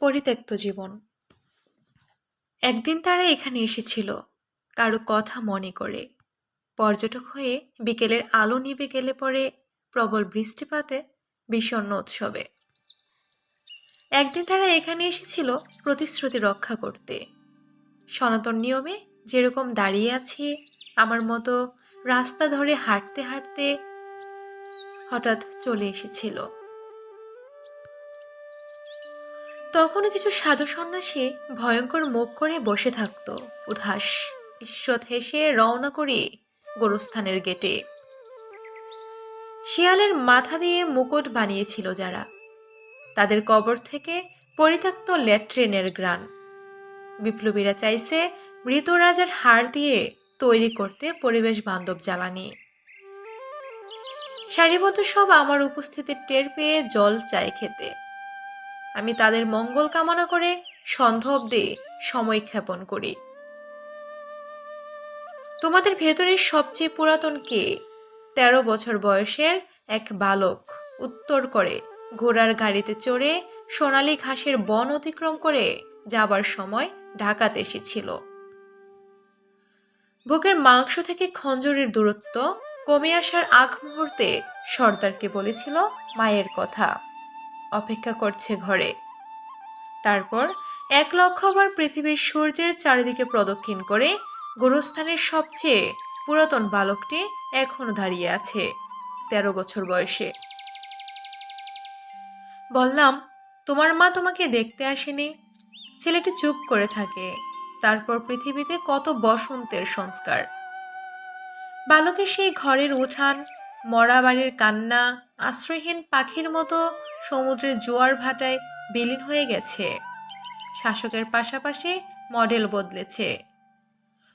পরিত্যক্ত জীবন। একদিন তারা এখানে এসেছিল, কারও কথা মনে করে। পর্যটক হয়ে বিকেলের আলো নিভে গেলে পরে প্রবল বৃষ্টিপাতে বিষণ্ণ উৎসবে। একদিন তারা এখানে এসেছিল প্রতিশ্রুতি রক্ষা করতে। সনাতন নিয়মে, যেরকম দাঁড়িয়ে আছি, আমার মতো রাস্তা ধরে হাঁটতে হাঁটতে হঠাৎ চলে এসেছিল। তখনও কিছু সাধু সন্ন্যাসী ভয়ঙ্কর মুখ করে বসে থাকতো। উদাস ঈশ্বর হেসে রওনা করে গোরস্থানের গেটে। শিয়ালের মাথা দিয়ে মুকুট বানিয়েছিল যারা। তাদের কবর থেকে পরিত্যক্ত ল্যাট্রিনের গ্রান বিপ্লবীরা চাইছে মৃত রাজার হাড় দিয়ে তৈরি করতে পরিবেশ বান্ধব জ্বালানি। সারিবদ্ধ সব আমার উপস্থিতির টের পেয়ে জল চায় খেতে। আমি তাদের মঙ্গল কামনা করে সন্ধ্যা অব্দি সময় ক্ষেপণ করি। তোমাদের ভেতরের সবচেয়ে পুরাতন কে? তেরো বছর বয়সের এক বালক উত্তর করে, ঘোড়ার গাড়িতে চড়ে সোনালী ঘাসের বন অতিক্রম করে যাবার সময় ঢাকাতে এসেছিল। বুকের মাংস থেকে খঞ্জরের দূরত্ব কমে আসার আগ মুহূর্তে সর্দারকে বলেছিল মায়ের কথা। অপেক্ষা করছে ঘরে। তারপর এক লক্ষ লক্ষবার পৃথিবীর সূর্যের চারিদিকে প্রদক্ষিণ করে গোরস্থানের সবচেয়ে পুরাতন বালকটি এখনও দাঁড়িয়ে আছে, তেরো বছর বয়সে। বললাম, তোমার মা তোমাকে দেখতে আসেনি? ছেলেটি চুপ করে থাকে। তারপর পৃথিবীতে কত বসন্তের সংস্কার। বালকের সেই ঘরের উঠান, মরা বাড়ির কান্না, আশ্রয়হীন পাখির মতো সমুদ্রের জোয়ার ভাটায় বিলীন হয়ে গেছে। শাসকের পাশাপাশি মডেল বদলেছে।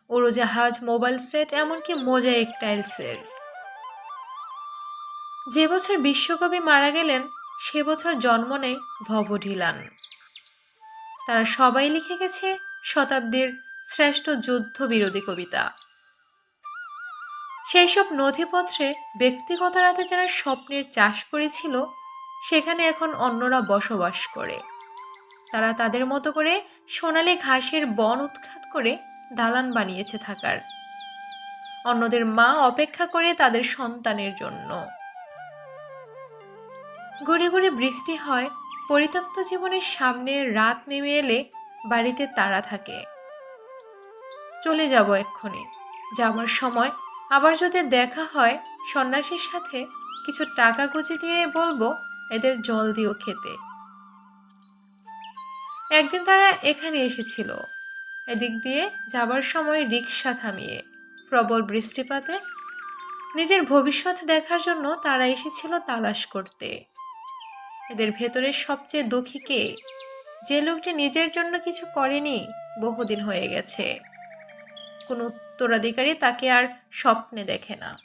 উড়োজাহাজ, মোবাইল সেট, এমনকি মোজাইক টাইলসের। যে বছর বিশ্বকবি মারা গেলেন, সে বছর জন্ম নেয় ভবঢিলান। তারা সবাই লিখে গেছে শতাব্দীর শ্রেষ্ঠ যুদ্ধ বিরোধী কবিতা। সেই সব নথিপত্রে ব্যক্তিগত রাতে যারা স্বপ্নের চাষ করেছিল সেখানে এখন অন্যরা বসবাস করে। তারা তাদের মতো করে সোনালি ঘাসের বন উৎখাত করে দালান বানিয়েছে থাকার। অন্যদের মা অপেক্ষা করে তাদের সন্তানের জন্য। ঘুরে ঘুরে বৃষ্টি হয়, পরিত্যক্ত জীবনের সামনে রাত নেমে এলে বাড়িতে তারা থাকে। চলে যাব এক্ষুনি। যাওয়ার সময় আবার যদি দেখা হয় সন্ন্যাসীর সাথে, কিছু টাকা গুঁজে দিয়ে বলব এদের জল দিও খেতে। একদিন তারা এখানে এসেছিল। এদিক দিয়ে যাবার সময় রিক্সা থামিয়ে প্রবল বৃষ্টিপাতে নিজের ভবিষ্যৎ দেখার জন্য তারা এসেছিল তালাশ করতে। এদের ভেতরে সবচেয়ে দুঃখী কে? যে লোকটি নিজের জন্য কিছু করেনি, বহুদিন হয়ে গেছে। কোনো উত্তরাধিকারী তাকে আর স্বপ্নে দেখে না।